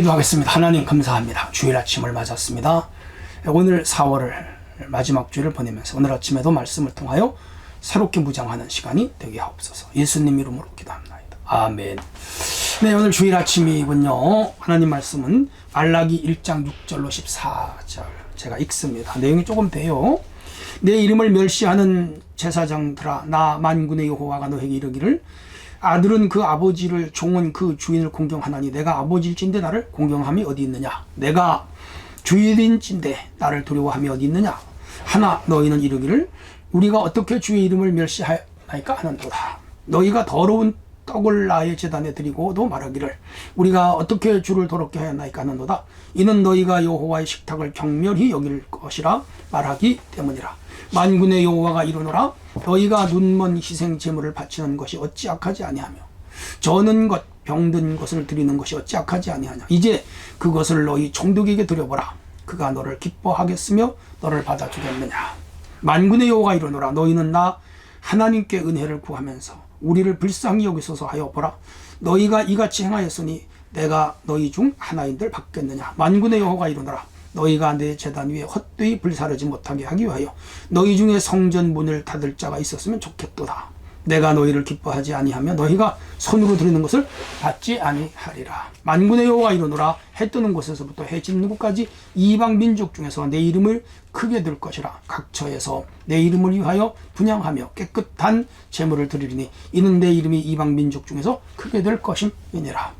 기도하겠습니다. 하나님 감사합니다. 주일 아침을 맞았습니다. 오늘 4월을 마지막 주일을 보내면서 오늘 아침에도 말씀을 통하여 새롭게 무장하는 시간이 되게 하옵소서. 예수님 이름으로 기도합니다. 아멘. 네, 오늘 주일 아침이군요. 하나님 말씀은 말라기 1장 6절로 14절 제가 읽습니다. 내용이 조금 돼요. 내 이름을 멸시하는 제사장들아 나 만군의 여호와가 너에게 이르기를 아들은 그 아버지를 종은 그 주인을 공경하나니 내가 아버지일진데 나를 공경함이 어디 있느냐? 내가 주인인진데 나를 두려워함이 어디 있느냐? 하나 너희는 이르기를 우리가 어떻게 주의 이름을 멸시하나이까 하는도다. 너희가 더러운 떡을 나의 제단에 드리고도 말하기를 우리가 어떻게 주를 더럽게 하였나이까 하는도다. 이는 너희가 여호와의 식탁을 경멸히 여길 것이라 말하기 때문이라 만군의 여호와가 이르노라 너희가 눈먼 희생 제물을 바치는 것이 어찌 악하지 아니하며 저는 것 병든 것을 드리는 것이 어찌 악하지 아니하냐? 이제 그것을 너희 총독에게 드려보라. 그가 너를 기뻐하겠으며 너를 받아주겠느냐? 만군의 여호와가 이르노라 너희는 나 하나님께 은혜를 구하면서 우리를 불쌍히 여기소서 하여 보라. 너희가 이같이 행하였으니 내가 너희 중 하나인들 받겠느냐? 만군의 여호가 이르노라 너희가 내 재단 위에 헛되이 불사르지 못하게 하기 위하여 너희 중에 성전 문을 닫을 자가 있었으면 좋겠도다. 내가 너희를 기뻐하지 아니하며 너희가 손으로 드리는 것을 받지 아니하리라. 만군의 여호와 이르노라 해 뜨는 곳에서부터 해 짓는 곳까지 이방 민족 중에서 내 이름을 크게 들 것이라. 각처에서 내 이름을 위하여 분양하며 깨끗한 제물을 드리리니 이는 내 이름이 이방 민족 중에서 크게 될 것임이니라.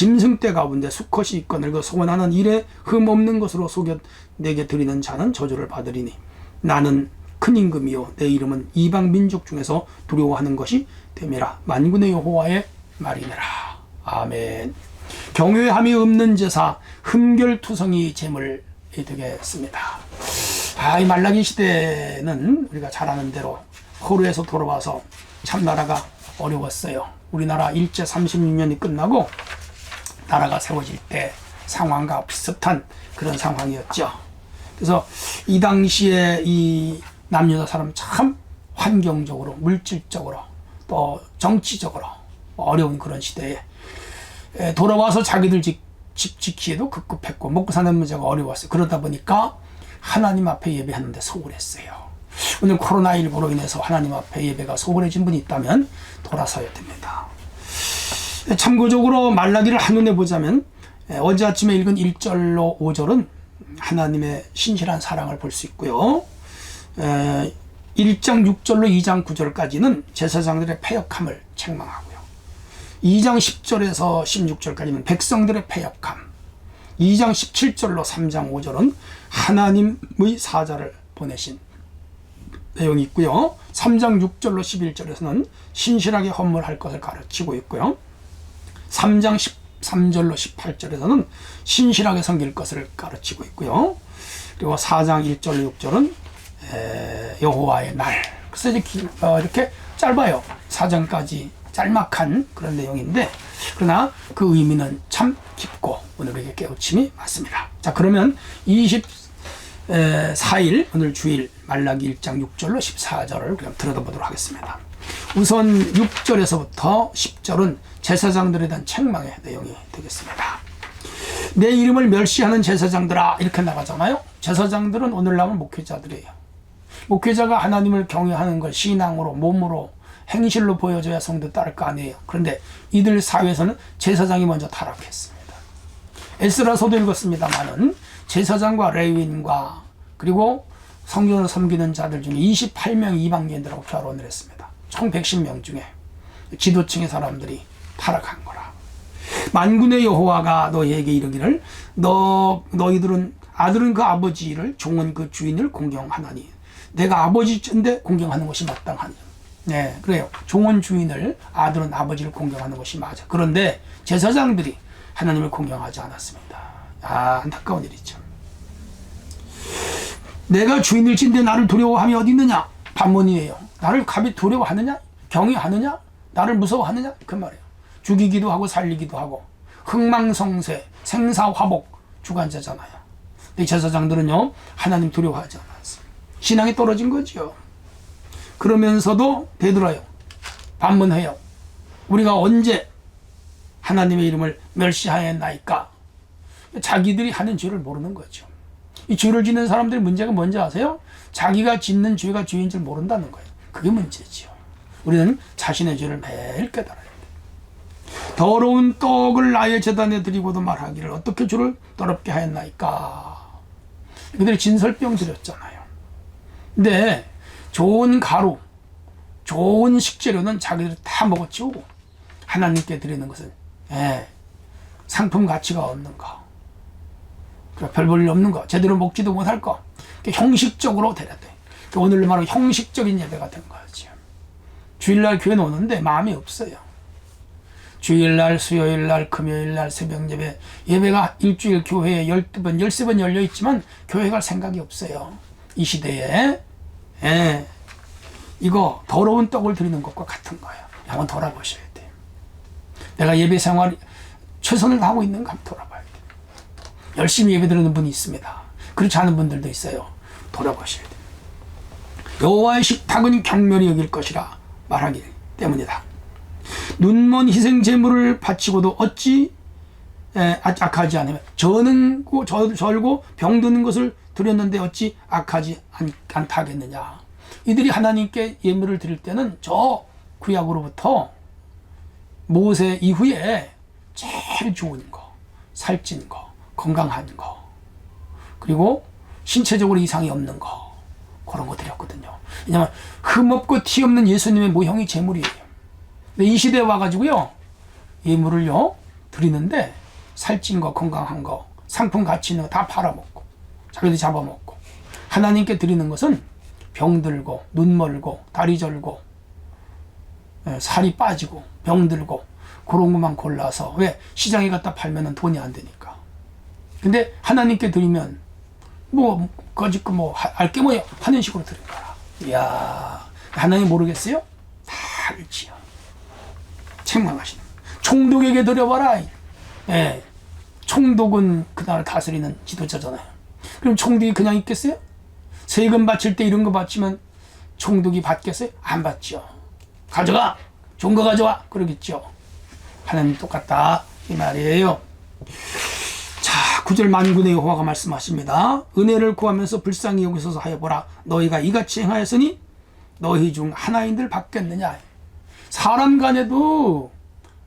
짐승 때 가운데 수컷이 있고 늙어 소원하는 일에 흠없는 것으로 속여 내게 드리는 자는 저주를 받으리니 나는 큰 임금이요 내 이름은 이방 민족 중에서 두려워하는 것이 됨이라. 만군의 여호와의 말이니라. 아멘. 경외함이 없는 제사 흠결투성이 제물이 되겠습니다. 아이 말라기 시대는 우리가 잘 아는 대로 호르에서 돌아와서 참 나라가 어려웠어요. 우리나라 일제 36년이 끝나고 나라가 세워질 때 상황과 비슷한 그런 상황이었죠. 그래서 이 당시에 이 남녀 사람 참 환경적으로, 물질적으로, 또 정치적으로 어려운 그런 시대에 돌아와서 자기들 집, 집 지키기도 급급했고 먹고 사는 문제가 어려웠어요. 그러다 보니까 하나님 앞에 예배하는데 소홀했어요. 오늘 코로나19로 인해서 하나님 앞에 예배가 소홀해진 분이 있다면 돌아서야 됩니다. 참고적으로 말라기를 한눈에 보자면 어제 아침에 읽은 1절로 5절은 하나님의 신실한 사랑을 볼 수 있고요. 1장 6절로 2장 9절까지는 제사장들의 패역함을 책망하고요. 2장 10절에서 16절까지는 백성들의 패역함. 2장 17절로 3장 5절은 하나님의 사자를 보내신 내용이 있고요. 3장 6절로 11절에서는 신실하게 헌물할 것을 가르치고 있고요. 3장 13절로 18절에서는 신실하게 섬길 것을 가르치고 있고요. 그리고 4장 1절 6절은 여호와의 날. 그래서 이렇게, 어, 이렇게 짧아요. 4장까지 짤막한 그런 내용인데 그러나 그 의미는 참 깊고 오늘에게 깨우침이 맞습니다. 자 그러면 24일 오늘 주일 말라기 1장 6절로 14절을 그럼 들어보도록 하겠습니다. 우선 6절에서부터 10절은 제사장들에 대한 책망의 내용이 되겠습니다. 내 이름을 멸시하는 제사장들아 이렇게 나가잖아요. 제사장들은 오늘날은 목회자들이에요. 목회자가 하나님을 경외하는 걸 신앙으로 몸으로 행실로 보여줘야 성도 따를 거 아니에요. 그런데 이들 사회에서는 제사장이 먼저 타락했습니다. 에스라서도 읽었습니다만은 제사장과 레위인과 그리고 성전을 섬기는 자들 중에 28명 이방인들하고 결혼을 했습니다. 총 110명 중에 지도층의 사람들이 타락한 거라. 만군의 여호와가 너희에게 이르기를 너 너희들은 아들은 그 아버지를 종은 그 주인을 공경하나니 내가 아버지인데 공경하는 것이 마땅하니. 네, 그래요. 종은 주인을 아들은 아버지를 공경하는 것이 맞아. 그런데 제사장들이 하나님을 공경하지 않았습니다. 아, 안타까운 일이죠. 내가 주인일진데 나를 두려워함이 어디 있느냐? 반문이에요. 나를 갑이 두려워하느냐? 경외하느냐? 나를 무서워하느냐? 그 말이에요. 죽이기도 하고 살리기도 하고 흥망성쇠, 생사화복 주관자잖아요. 근데 제사장들은요 하나님 두려워하지 않았어요. 신앙이 떨어진 거죠. 그러면서도 되돌아요. 반문해요. 우리가 언제 하나님의 이름을 멸시하였나이까? 자기들이 하는 죄를 모르는 거죠. 이 죄를 짓는 사람들의 문제가 뭔지 아세요? 자기가 짓는 죄가 죄인 줄 모른다는 거예요. 그게 문제지요. 우리는 자신의 죄를 매일 깨달아야 돼. 더러운 떡을 나의 재단에 드리고도 말하기를 어떻게 주를 더럽게 하였나이까? 그들이 진설병 드렸잖아요. 근데 좋은 가루, 좋은 식재료는 자기들이 다 먹어치우고 하나님께 드리는 것은 예, 상품 가치가 없는 거. 별 볼일 없는 거, 제대로 먹지도 못할 거, 그러니까 형식적으로. 그러니까 오늘 말로 형식적인 예배가 된 거죠. 주일날 교회 오는데 마음이 없어요. 주일날, 수요일날, 금요일날 새벽 예배, 예배가 일주일 교회에 12번, 13번 열려 있지만 교회 갈 생각이 없어요. 이 시대에. 예. 이거 더러운 떡을 드리는 것과 같은 거예요. 한번 돌아보셔야 돼요. 내가 예배 생활 최선을 다하고 있는가 한번 돌아봐야 돼요. 열심히 예배 드리는 분이 있습니다. 그렇지 않은 분들도 있어요. 돌아보셔야 돼요. 여호와의 식탁은 경멸히 여길 것이라 말하기 때문이다. 눈먼 희생 제물을 바치고도 어찌 악하지 않으면 저는고 저, 절고 병드는 것을 드렸는데 어찌 악하지 않, 않다겠느냐. 이들이 하나님께 예물을 드릴 때는 저 구약으로부터 모세 이후에 제일 좋은 거, 살찐 거, 건강한 거, 그리고 신체적으로 이상이 없는 거, 그런 거 드렸거든요. 왜냐면 흠없고 티 없는 예수님의 모형이 제물이에요. 근데 이 시대에 와가지고요, 예물을요, 드리는데 살찐 거, 건강한 거, 상품 가치 있는 거 다 팔아먹고, 자기들 잡아먹고, 하나님께 드리는 것은 병들고, 눈 멀고, 다리 절고, 예, 살이 빠지고, 병들고, 그런 것만 골라서, 왜? 시장에 갖다 팔면은 돈이 안 되니까. 근데 하나님께 드리면, 뭐, 거짓고 뭐, 알게 뭐야 하는 식으로 드린 거야. 이야, 하나님 모르겠어요? 다 알지요. 책망하시는. 총독에게 드려봐라. 예. 총독은 그 나라를 다스리는 지도자잖아요. 그럼 총독이 그냥 있겠어요? 세금 바칠 때 이런 거 바치면 총독이 받겠어요? 안 받죠. 가져가! 좋은 거 가져와! 그러겠죠. 하나님 똑같다. 이 말이에요. 자, 구절 만군의 여호와가 말씀하십니다. 은혜를 구하면서 불쌍히 여기소서 하여보라. 너희가 이같이 행하였으니 너희 중 하나인들 받겠느냐. 사람 간에도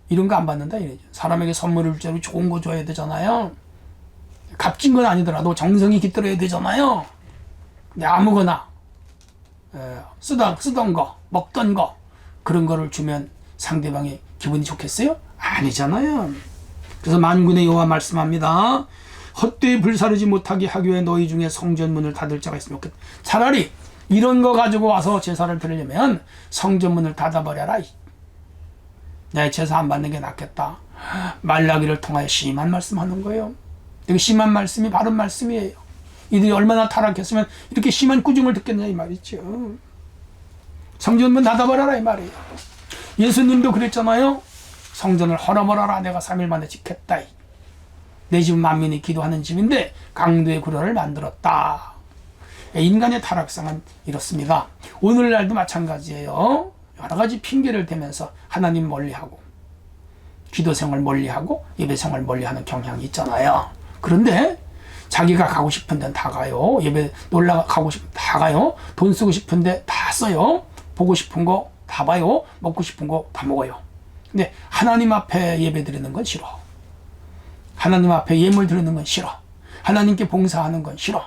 이런 거 안 받는다 이래죠. 사람에게 선물을 줄때 좋은 거 줘야 되잖아요. 값진 건 아니더라도 정성이 깃들어야 되잖아요. 근데 아무거나 에, 쓰던 쓰던 거 먹던 거 그런 거를 주면 상대방이 기분이 좋겠어요? 아니잖아요. 그래서 만군의 여호와 말씀합니다. 헛되이 불사르지 못하게 하기 위해 너희 중에 성전문을 닫을 자가 있으면 좋겠다. 차라리 이런 거 가지고 와서 제사를 드리려면 성전문을 닫아버려라. 내 제사 안 받는 게 낫겠다. 말라기를 통하여 심한 말씀하는 거예요. 되게 심한 말씀이 바른 말씀이에요. 이들이 얼마나 타락했으면 이렇게 심한 꾸중을 듣겠냐 이 말이죠. 성전문 닫아버려라 이 말이에요. 예수님도 그랬잖아요. 성전을 헐어버려라 내가 3일 만에 짓겠다. 내집 만민이 기도하는 집인데 강도의 구려를 만들었다. 인간의 타락상은 이렇습니다. 오늘날도 마찬가지예요. 여러 가지 핑계를 대면서 하나님 멀리하고 기도 생활 멀리하고 예배 생활 멀리하는 경향이 있잖아요. 그런데 자기가 가고 싶은 데는 다 가요. 예배 놀러 가고 싶은 다 가요. 돈 쓰고 싶은데 다 써요. 보고 싶은 거 다 봐요. 먹고 싶은 거 다 먹어요. 근데 하나님 앞에 예배 드리는 건 싫어. 하나님 앞에 예물 드리는 건 싫어. 하나님께 봉사하는 건 싫어.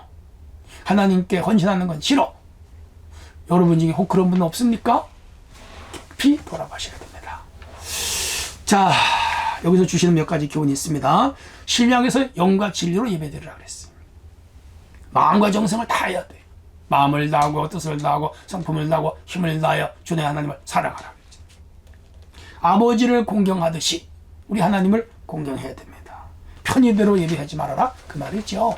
하나님께 헌신하는 건 싫어. 여러분 중에 혹 그런 분 없습니까? 깊이 돌아가셔야 됩니다. 자, 여기서 주시는 몇 가지 교훈이 있습니다. 신약에서 영과 진리로 예배드리라 그랬어요. 마음과 정성을 다해야 돼. 마음을 다하고 뜻을 다하고 성품을 다하고 힘을 다하여 주의 하나님을 사랑하라. 아버지를 공경하듯이 우리 하나님을 공경해야 됩니다. 편의대로 예배하지 말아라 그 말이죠.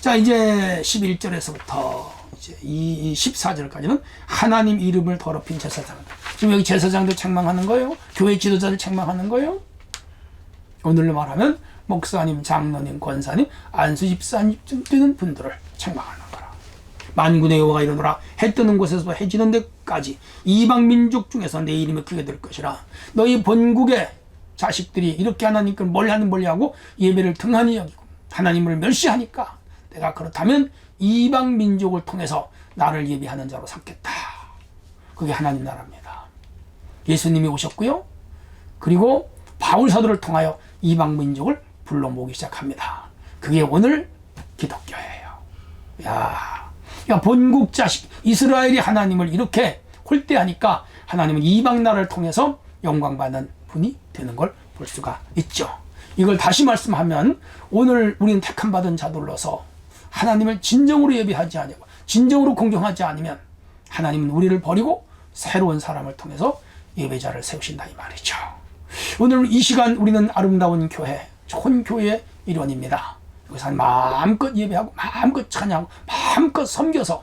자, 이제 11절에서부터 이제 이 14절까지는 하나님 이름을 더럽힌 제사장들. 지금 여기 제사장들 책망하는 거예요. 교회 지도자를 책망하는 거예요. 오늘로 말하면 목사님, 장로님, 권사님, 안수 집사님 등등 분들을 책망하는 거라. 만군의 여호와가 이르노라 해 뜨는 곳에서 해 지는 데까지 이방 민족 중에서 내 이름이 크게 될 것이라. 너희 본국의 자식들이 이렇게 하나님께 멀리하는 멀리하고 예배를 등한히 여기고 하나님을 멸시하니까 내가 그렇다면 이방 민족을 통해서 나를 예배하는 자로 삼겠다. 그게 하나님 나라입니다. 예수님이 오셨고요. 그리고 바울 사도를 통하여 이방 민족을 불러 모으기 시작합니다. 그게 오늘 기독교예요. 야, 야 본국 자식 이스라엘이 하나님을 이렇게 홀대하니까 하나님은 이방 나라를 통해서 영광 받는 분이 되는 걸 볼 수가 있죠. 이걸 다시 말씀하면 오늘 우리는 택함 받은 자들로서 하나님을 진정으로 예배하지 아니고 진정으로 공경하지 않으면 하나님은 우리를 버리고 새로운 사람을 통해서 예배자를 세우신다 이 말이죠. 오늘 이 시간 우리는 아름다운 교회, 좋은 교회의 일원입니다. 여기서 마음껏 예배하고 마음껏 찬양하고 마음껏 섬겨서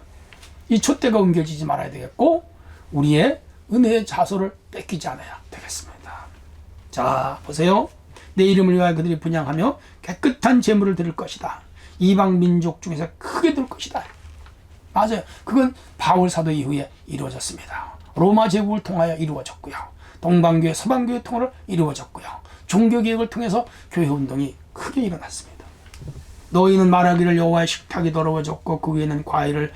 이 촛대가 옮겨지지 말아야 되겠고 우리의 은혜의 자소를 뺏기지 않아야 되겠습니다. 자 보세요. 내 이름을 위하여 그들이 분양하며 깨끗한 제물을 드릴 것이다. 이방 민족 중에서 크게 될 것이다. 맞아요. 그건 바울 사도 이후에 이루어졌습니다. 로마 제국을 통하여 이루어졌고요. 동방교회, 서방교회 통으로 이루어졌고요. 종교 개혁을 통해서 교회 운동이 크게 일어났습니다. 너희는 말하기를 여호와의 식탁이 더러워졌고 그 위에는 과일을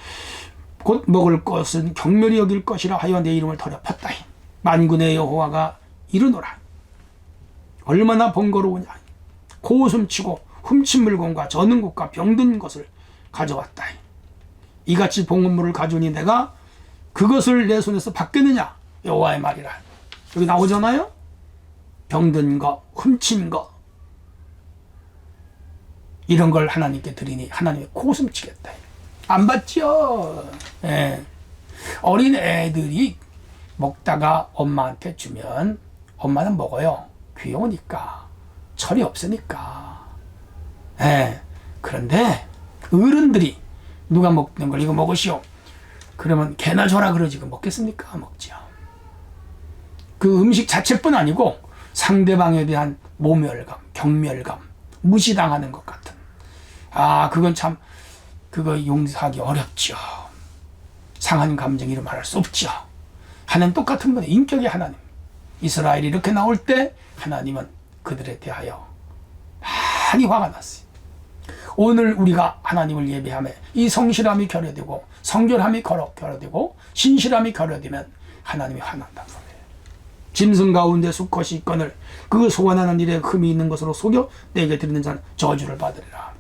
곧 먹을 것은 경멸이 여길 것이라 하여 내 이름을 더럽혔다이. 만군의 여호와가 이르노라. 얼마나 번거로우냐. 고웃음 치고 훔친 물건과 저는 것과 병든 것을 가져왔다이. 이같이 봉헌물을 가져오니 내가 그것을 내 손에서 받겠느냐? 여호와의 말이라. 여기 나오잖아요. 병든 거, 훔친 거 이런 걸 하나님께 드리니 하나님이 고슴치겠다. 안 받죠. 예. 어린 애들이 먹다가 엄마한테 주면 엄마는 먹어요. 귀여우니까 철이 없으니까. 예. 그런데 어른들이 누가 먹는 걸 이거 먹으시오. 그러면 개나 줘라 그러지 그 먹겠습니까? 먹지요. 그 음식 자체뿐 아니고 상대방에 대한 모멸감, 경멸감, 무시당하는 것 같은. 아, 그건 참 그거 용서하기 어렵죠. 상한 감정 이름 말할 수 없죠. 하나님 똑같은 분의 인격의 하나님. 이스라엘이 이렇게 나올 때 하나님은 그들에 대하여 많이 화가 났어요. 오늘 우리가 하나님을 예배함에 이 성실함이 결여되고 성결함이 결여되고 신실함이 결여되면 하나님이 거예요. 짐승 가운데 수컷이 있거늘 그 소원하는 일에 흠이 있는 것으로 속여 내게 드리는 자는 저주를 받으리라.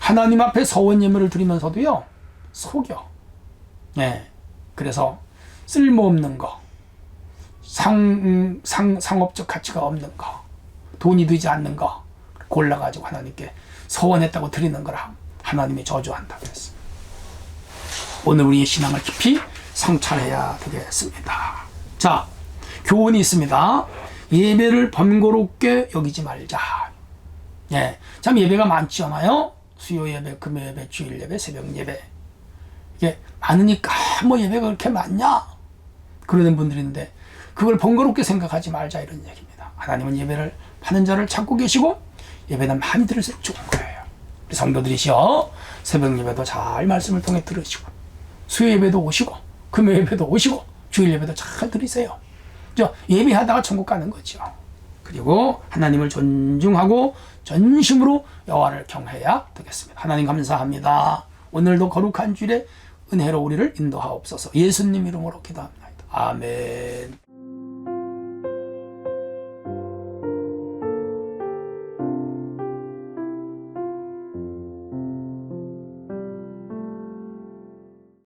하나님 앞에 서원 예물을 드리면서도요 속여. 예. 그래서 쓸모없는 거, 상, 상, 상업적 가치가 없는 거, 돈이 되지 않는 거 골라가지고 하나님께 서원했다고 드리는 거라 하나님이 저주한다 그랬어요. 오늘 우리의 신앙을 깊이 성찰해야 되겠습니다. 자, 교훈이 있습니다. 예배를 번거롭게 여기지 말자. 예, 참 예배가 많지않아요. 수요 예배, 금요 예배, 주일 예배, 새벽 예배. 이게 많으니까 뭐 예배가 그렇게 많냐? 그러는 분들인데 그걸 번거롭게 생각하지 말자 이런 얘기입니다. 하나님은 예배를 하는 자를 찾고 계시고 예배는 많이 들을수록 좋은 거예요. 우리 성도들이시여 새벽 예배도 잘 말씀을 통해 들으시고 수요 예배도 오시고 금요 예배도 오시고 주일 예배도 잘 들으세요. 저 예배하다가 천국 가는 거죠. 그리고 하나님을 존중하고 전심으로 여호와를 경해야 되겠습니다. 하나님 감사합니다. 오늘도 거룩한 주일에 은혜로 우리를 인도하옵소서. 예수님 이름으로 기도합니다. 아멘.